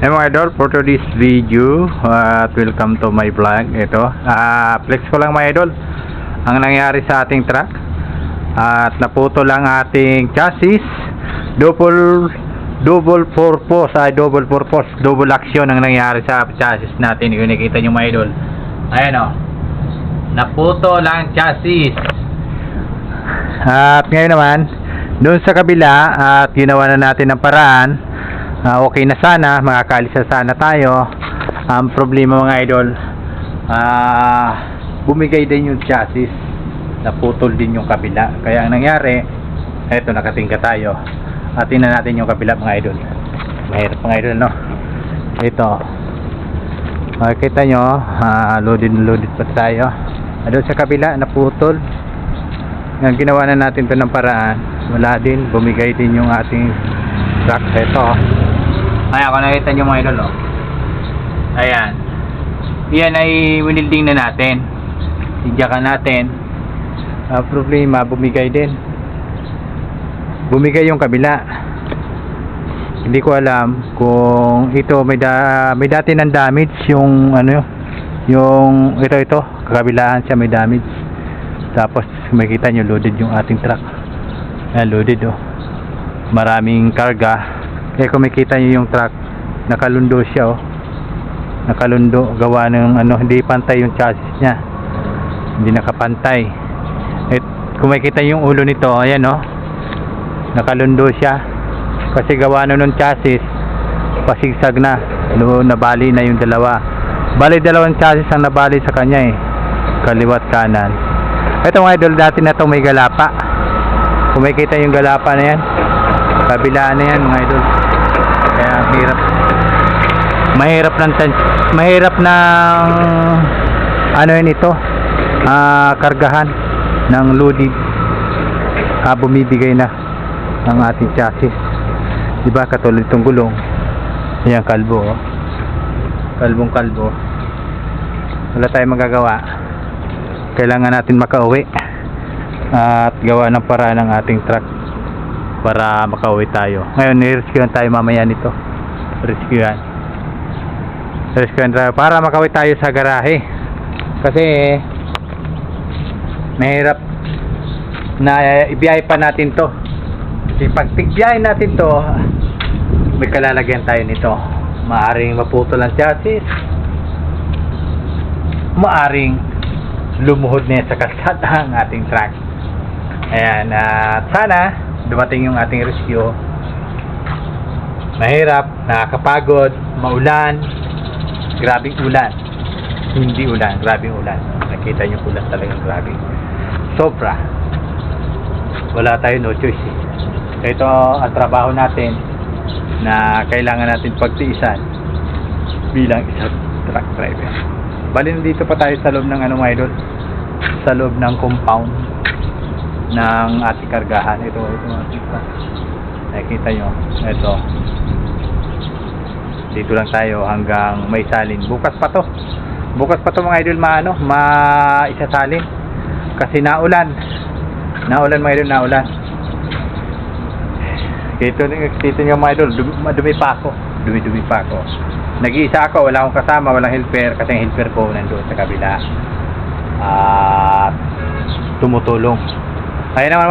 Hey mga idol, for today's video uh, at welcome to my vlog. Ito, ah flex ko lang mga idol ang nangyari sa ating truck. At naputo lang ating chassis. Double double purpose ay double purpose double action ang nangyari sa chassis natin. Kung nakita nyo mga idol ayan o naputo lang chassis. At ngayon naman doon sa kabila at ginawa na natin ng paraan Ah, okay na sana, makakalis na sana tayo. Ang problema mga idol, ah, bumigay din yung chassis, naputol din yung kabila. Kaya ang nangyari, eto nakatingka tayo. At tingnan natin yung kabila mga idol. Mahirap mga idol, no? Ito. Makikita nyo, ah, loaded loaded pa tayo. Doon sa kabila, naputol. Ang ginawa na natin to ng paraan, wala din, bumigay din yung ating truck. Ito, Ayan, kung nakita nyo mga idol, oh. Ayan. Yan ay winilding na natin. Idyakan natin. Ang problema, bumigay din. Bumigay yung kabila. Hindi ko alam kung ito may da, may dati ng damage yung ano yung ito ito kakabilaan siya may damage. Tapos makita nyo loaded yung ating truck. Ayan, loaded oh. Maraming karga kaya kung makita nyo yung truck, nakalundo siya oh. Nakalundo, gawa ng ano, hindi pantay yung chassis niya. Hindi nakapantay. At kung makita yung ulo nito, ayan oh. Nakalundo siya. Kasi gawa na nung chassis, pasigsag na. No, nabali na yung dalawa. Bali dalawang chassis ang nabali sa kanya eh. Kaliwat kanan. Ito mga idol, dati na to may galapa. Kung makita yung galapa na yan, kabilaan na yan mga idol kaya hirap. Mahirap ng mahirap ng ano yun ito? Ah kargahan ng loaded ah, bumibigay na ang ating chassis di ba? Katulad itong gulong. Yan kalbo oh. kalbong kalbo. Wala tayong magagawa. Kailangan natin makauwi at gawa ng para ng ating truck para makauwi tayo. Ngayon, ni-rescuean tayo mamaya nito. Rescuean. Rescuean tayo para makauwi tayo sa garahe. Kasi mahirap na ibiyahe pa natin to. Kasi pag natin to, may kalalagyan tayo nito. Maaring maputol ang chassis. Maaring lumuhod na sa kalsada ang ating truck. Ayan, at sana dumating yung ating rescue. Mahirap, nakakapagod, maulan, grabing ulan. Hindi ulan, grabing ulan. Nakita niyo ulan talagang grabe. Sobra. Wala tayo no choice. eh. Ito ang trabaho natin na kailangan natin pagtiisan bilang isang truck driver. Bali dito pa tayo sa loob ng ano mga idol? Sa loob ng compound ng ating kargahan. Ito, ito mga kita. Nakikita nyo. Ito. Dito lang tayo hanggang may salin. Bukas pa to. Bukas pa to mga idol maano, maisasalin. Kasi naulan. Naulan mga idol, naulan. Dito, dito nyo mga idol, dumi, dumi pa ako. Dumi-dumi pa ako. Nag-iisa ako, wala akong kasama, walang helper kasi ang helper ko nandoon sa kabila. At tumutulong. Kaya naman